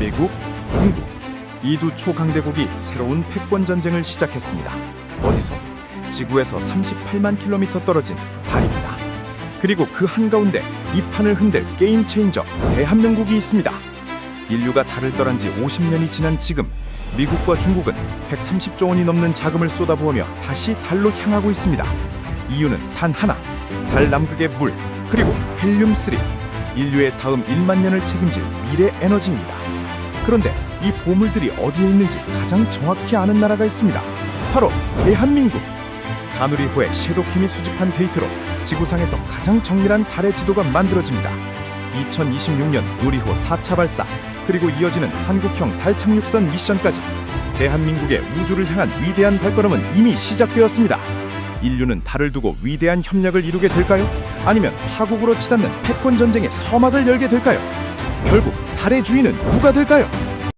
미국, 중국 이 두 초강대국이 새로운 패권 전쟁을 시작했습니다. 어디서? 지구에서 38만 킬로미터 떨어진 달입니다. 그리고 그 한가운데 이 판을 흔들 게임 체인저 대한민국이 있습니다. 인류가 달을 떠난 지 50년이 지난 지금 미국과 중국은 130조 원이 넘는 자금을 쏟아부으며 다시 달로 향하고 있습니다. 이유는 단 하나. 달 남극의 물 그리고 헬륨3 인류의 다음 1만 년을 책임질 미래 에너지입니다. 그런데 이 보물들이 어디에 있는지 가장 정확히 아는 나라가 있습니다. 바로 대한민국. 다누리호의 섀도킴이 수집한 데이터로 지구상에서 가장 정밀한 달의 지도가 만들어집니다. 2026년 누리호 4차 발사 그리고 이어지는 한국형 달 착륙선 미션까지 대한민국의 우주를 향한 위대한 발걸음은 이미 시작되었습니다. 인류는 달을 두고 위대한 협력을 이루게 될까요? 아니면 파국으로 치닫는 패권 전쟁의 서막을 열게 될까요? 결국 달의 주인은 누가 될까요?